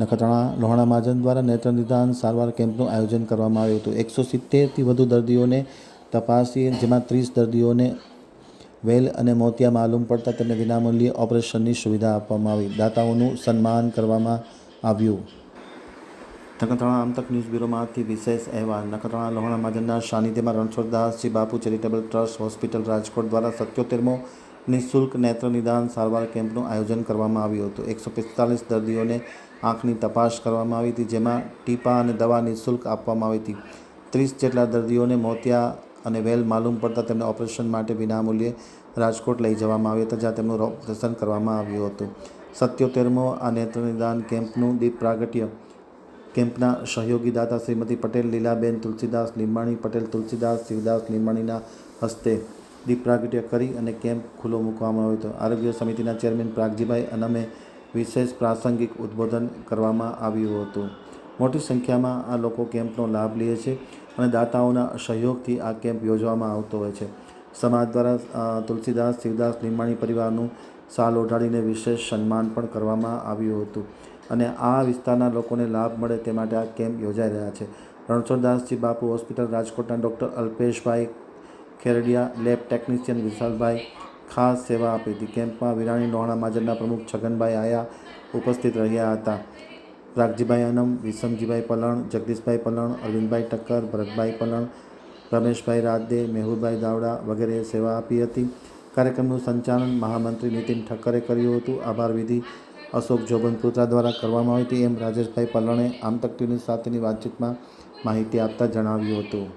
નખત્રાણા, લોહાણા મહાજન દ્વારા નેત્ર નિદાન સારવાર કેમ્પનું આયોજન કરવામાં આવ્યું હતું. એકસો સિત્તેરથી વધુ દર્દીઓને તપાસી જેમાં ત્રીસ દર્દીઓને વેલ અને મોતિયા માલુમ પડતા તેમને વિનામૂલ્યે ઓપરેશનની સુવિધા આપવામાં આવી. દાતાઓનું સન્માન કરવામાં આવ્યું. નખત્રાણા આમતક ન્યૂઝ બ્યુરોમાંથી વિશેષ અહેવાલ. નખત્રાણા, લોહાણા મહાજનના સાનિધ્યમાં રણછોડદાસજી બાપુ ચેરિટેબલ ટ્રસ્ટ હોસ્પિટલ રાજકોટ દ્વારા સત્યોતેરમો નિઃશુલ્ક નેત્ર નિદાન સારવાર કેમ્પનું આયોજન કરવામાં આવ્યું હતું. એકસો પિસ્તાલીસ દર્દીઓને આંખની તપાસ કરવામાં આવી હતી, જેમાં ટીપા અને દવા નિઃશુલ્ક આપવામાં આવી હતી. ત્રીસ જેટલા દર્દીઓને મોતિયા અને વેલ માલુમ પડતા તેમને ઓપરેશન માટે વિનામૂલ્યે રાજકોટ લઈ જવામાં આવ્યા હતા, જ્યાં તેમનું ઓપરેશન કરવામાં આવ્યું હતું. સત્યોતેરમો આ નેત્ર નિદાન કેમ્પનું દીપ પ્રાગટ્ય. કેમ્પના સહયોગી દાતા શ્રીમતી પટેલ લીલાબેન તુલસીદાસ લીંબાણી, પટેલ તુલસીદાસ, શિવદાસ લીંબાણીના હસ્તે દીપ પ્રાગટ્ય કરી અને કેમ્પ ખુલ્લો મૂકવામાં આવ્યો હતો. આરોગ્ય સમિતિના ચેરમેન પ્રાગજીભાઈ અનમે વિશેષ પ્રાસંગિક ઉદ્બોધન કરવામાં આવ્યું હતું. મોટી સંખ્યામાં આ લોકો કેમ્પનો લાભ લે છે અને દાતાઓના સહયોગથી આ કેમ્પ યોજવામાં આવતો હોય છે. સમાજ દ્વારા તુલસીદાસ, શિવદાસ લીંબાણી પરિવારનું સાલ ઓઢાડીને વિશેષ સન્માન પણ કરવામાં આવ્યું હતું અને આ વિસ્તારના લોકોને લાભ મળે તે માટે આ કેમ્પ યોજાઈ રહ્યા છે. રણછોડદાસજી બાપુ હોસ્પિટલ રાજકોટના doctor Alpeshbhai Kherdiya lab technician Vishalbhai ખાસ સેવા આપી હતી. કેમ્પમાં વિરાણી લોહાણા માજરના પ્રમુખ છગનભાઈ આયા ઉપસ્થિત રહ્યા હતા. રાગજીભાઈ અનમ વિષમજીભાઈ પલણ, જગદીશભાઈ પલણ, અરવિંદભાઈ ટક્કર, ભરતભાઈ પલણ, રમેશભાઈ રાદે, મેહુલભાઈ દાવડા વગેરેએ સેવા આપી હતી. કાર્યક્રમનું સંચાલન મહામંત્રી નીતિન ઠક્કરે કર્યું હતું. આભાર વિધિ અશોક જોબનપુત્રા દ્વારા કરવામાં આવી હતી. એમ રાજેશભાઈ પલણે આમતક ટીવી સાથેની વાતચીતમાં માહિતી આપતા જણાવ્યું હતું.